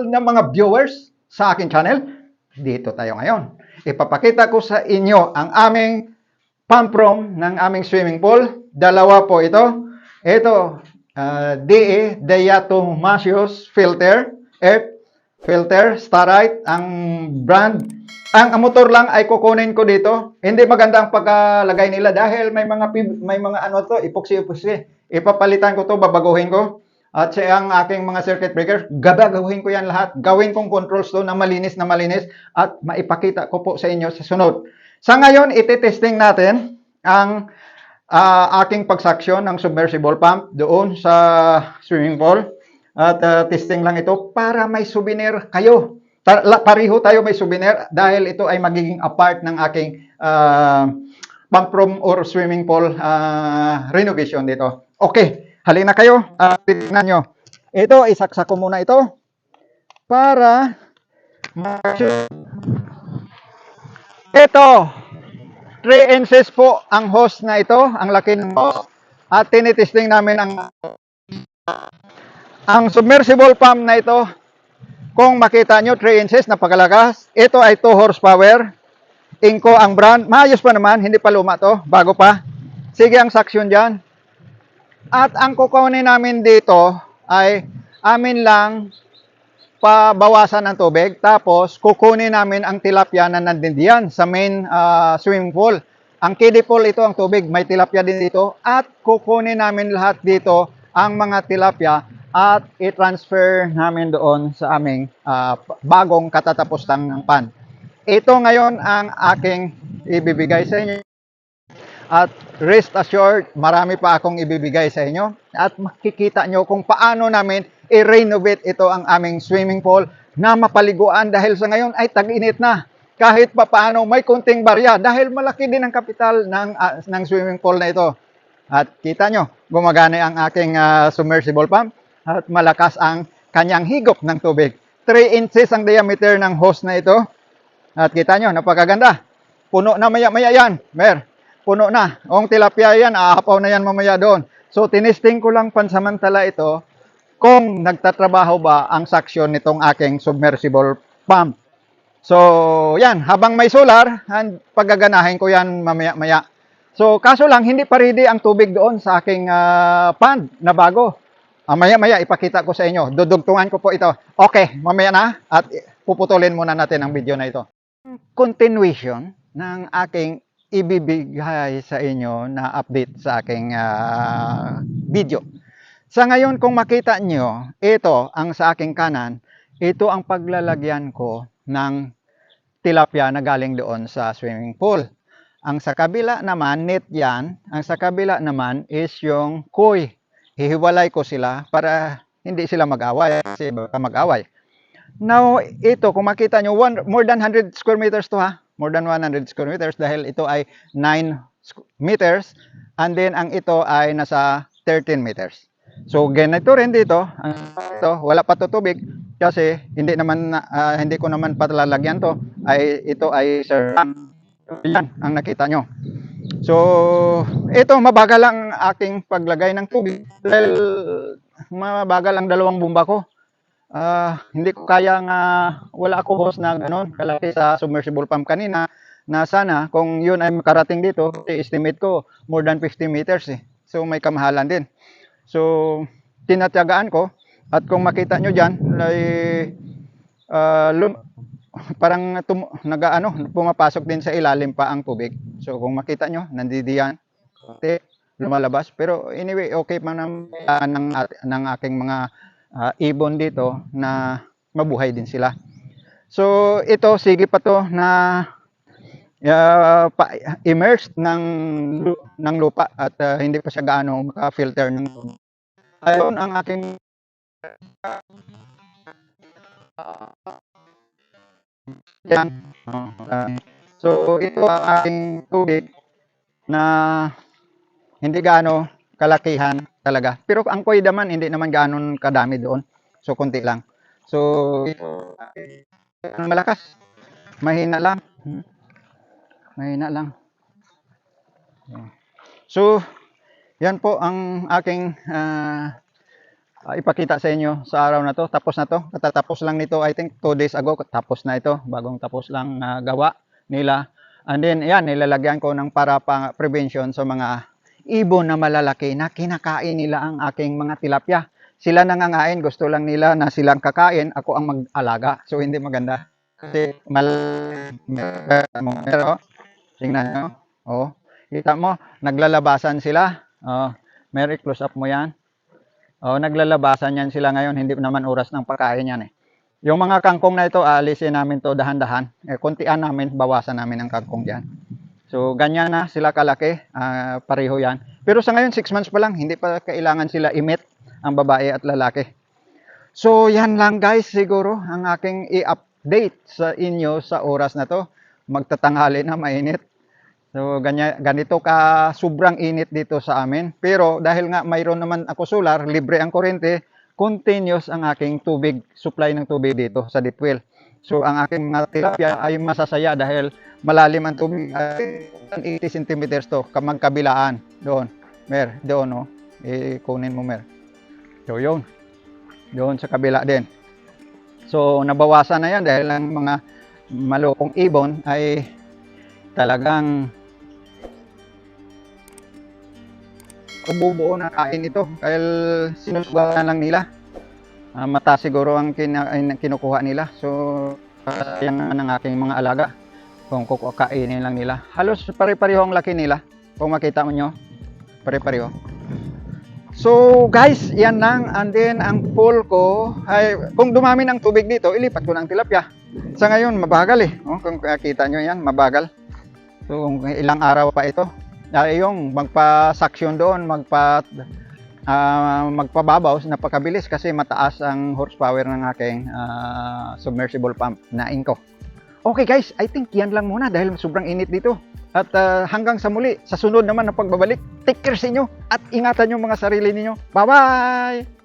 mahal na mga viewers sa aking channel, dito tayo ngayon. Ipapakita ko sa inyo ang aming pump room ng aming swimming pool. Dalawa po ito. Ito, uh, DE, Diatomasius filter, air filter, Starite, ang brand. Ang, motor lang ay kukunin ko dito. Hindi maganda ang pagkalagay nila dahil may mga may mga ano to, epoxy-epoxy. Ipapalitan ko to, babaguhin ko. At sa ang aking mga circuit breaker, gagawin ko yan lahat. Gawin kong controls to na malinis na malinis at maipakita ko po sa inyo sa sunod. Sa ngayon, iti-testing natin ang ah, aking pagsaksyon ng submersible pump doon sa swimming pool. At ah, testing lang ito para may souvenir kayo. Ta- la- Pareho tayo may souvenir dahil ito ay magiging a part ng aking ah, pump room or swimming pool ah, renovation dito. Okay, halina kayo. Uh, tignan nyo. Ito, isaksak ko muna ito para ito, 3 inches po ang hose na ito, ang laki ng hose. At tinitesting namin ang ang submersible pump na ito. Kung makita nyo, 3 inches, napakalakas. Ito ay 2 horsepower. Inco ang brand. Maayos pa naman, hindi pa luma to, bago pa. Sige ang saksyon dyan. At ang kukunin namin dito ay amin lang pabawasan ng tubig. Tapos, kukunin namin ang tilapia na nandun diyan sa main ah, swimming pool. Ang kiddie pool ito ang tubig, may tilapia din dito. At kukunin namin lahat dito ang mga tilapia at i-transfer namin doon sa aming ah, bagong katatapos ng pan. Ito ngayon ang aking ibibigay sa inyo. At rest assured, marami pa akong ibibigay sa inyo. At makikita nyo kung paano namin i-renovate ito ang aming swimming pool na mapaliguan dahil sa ngayon ay tag-init na. Kahit pa paano may kunting barya dahil malaki din ang kapital ng, ah, ng swimming pool na ito. At kita nyo, gumagana ang aking ah, submersible pump at malakas ang kanyang higop ng tubig. 3 inches ang diameter ng hose na ito. At kita nyo, napakaganda. Puno na maya-maya yan. Mer, puno na. Ang tilapia yan, aapaw na yan mamaya doon. So, tinisting ko lang pansamantala ito kung nagtatrabaho ba ang saksyon nitong aking submersible pump. So, yan. Habang may solar, and paggaganahin ko yan mamaya-maya. So, kaso lang, hindi pa ready ang tubig doon sa aking ah, pond na bago. Ah, maya-maya, ipakita ko sa inyo. Dudugtungan ko po ito. Okay, mamaya na. At puputulin muna natin ang video na ito. Continuation ng aking ibibigay sa inyo na update sa aking ah, video. Sa ngayon, kung makita nyo, ito ang sa aking kanan, ito ang paglalagyan ko ng tilapia na galing doon sa swimming pool. Ang sa kabila naman, net yan. Ang sa kabila naman is yung koi. Hihiwalay ko sila para hindi sila mag-away kasi baka mag-away. Now, ito, kung makita nyo, one, more than 100 square meters to ha. More than 100 square meters dahil ito ay 9 squ- meters. And then, ang ito ay nasa 13 meters. So, ganito rin dito. Ito, wala pa to tubig kasi hindi naman na- ah, hindi ko naman patalalagyan to. Ay ito ay sir. Yan ang nakita nyo. So, ito mabagal ang aking paglagay ng tubig dahil mabagal ang dalawang bomba ko. Ah, hindi ko kaya nga wala ako hose na ganun kalaki sa submersible pump kanina na sana kung yun ay makarating dito, estimate ko more than 50 meters eh. So may kamahalan din. So tinatyagaan ko at kung makita nyo dyan, ay ah, lum- parang tum- nagaano, pumapasok din sa ilalim pa ang tubig. So kung makita nyo, nandidiyan, lumalabas. Pero anyway, okay pa ng, ah, ng, ng aking mga ah, ibon dito na mabuhay din sila. So ito, sige pa to na ah, pa, immersed ng, ng lupa at ah, hindi pa siya gaano maka-filter ng tubig. Ayun ang aking yan. So ito ang aking tubig na hindi gaano kalakihan talaga. Pero ang koy naman hindi naman gaano kadami doon. So konti lang. So ay malakas. Mahina lang. Hmm. Mahina lang. So yan po ang aking ah, ah, ipakita sa inyo sa araw na to. Tapos na to. Katatapos lang nito, I think 2 days ago, tapos na ito. Bagong tapos lang na gawa nila. And then, yan, nilalagyan ko ng para pang prevention sa mga ibon na malalaki na kinakain nila ang aking mga tilapia. Sila nangangain, gusto lang nila na silang kakain, ako ang mag-alaga. So, hindi maganda. Kasi, mal... Pero, tingnan nyo. Oh, kita mo, naglalabasan sila. Oh, Mary, close up mo yan. Oh, naglalabasan yan sila ngayon, hindi naman oras ng pagkain yan eh. Yung mga kangkong na ito, aalisin namin to dahan-dahan. Eh, kuntian namin, bawasan namin ang kangkong dyan. So, ganyan na sila kalaki, ah, pareho yan. Pero sa ngayon, 6 months pa lang, hindi pa kailangan sila imit, ang babae at lalaki. So, yan lang guys, siguro ang aking i-update sa inyo sa oras na to. Magtatanghali na mainit. So, ganyan, ganito ka sobrang init dito sa amin. Pero dahil nga mayroon naman ako solar, libre ang kuryente, continuous ang aking tubig, supply ng tubig dito sa deep well. So, ang aking mga tilapia ay masasaya dahil malalim ang tubig. Ay, 80 centimeters to, kamagkabilaan. Doon. Mer, doon, no? Eh, kunin mo, Mer. So, yun. Doon sa kabila din. So, nabawasan na yan dahil ang mga malukong ibon ay talagang umubuo na kain ito dahil sinusugalan lang nila. Ah, mata siguro ang kina, kinukuha nila. So, uh, yan ang aking mga alaga. Kung kukainin lang nila. Halos pare-pareho ang laki nila. Kung makita mo nyo, pare-pareho. So guys, yan lang. And then ang pool ko, ay, kung dumami ng tubig dito, ilipat ko ng tilapia. Sa ngayon, mabagal eh. Oh, kung kita nyo yan, mabagal. So ilang araw pa ito. Ay, yung magpa-suction doon, magpa ah, magpababaw, napakabilis kasi mataas ang horsepower ng aking ah, submersible pump na Inco. Okay guys, I think yan lang muna dahil sobrang init dito. At ah, hanggang sa muli, sa sunod naman na pagbabalik, take care sa inyo at ingatan yung mga sarili ninyo. Bye-bye!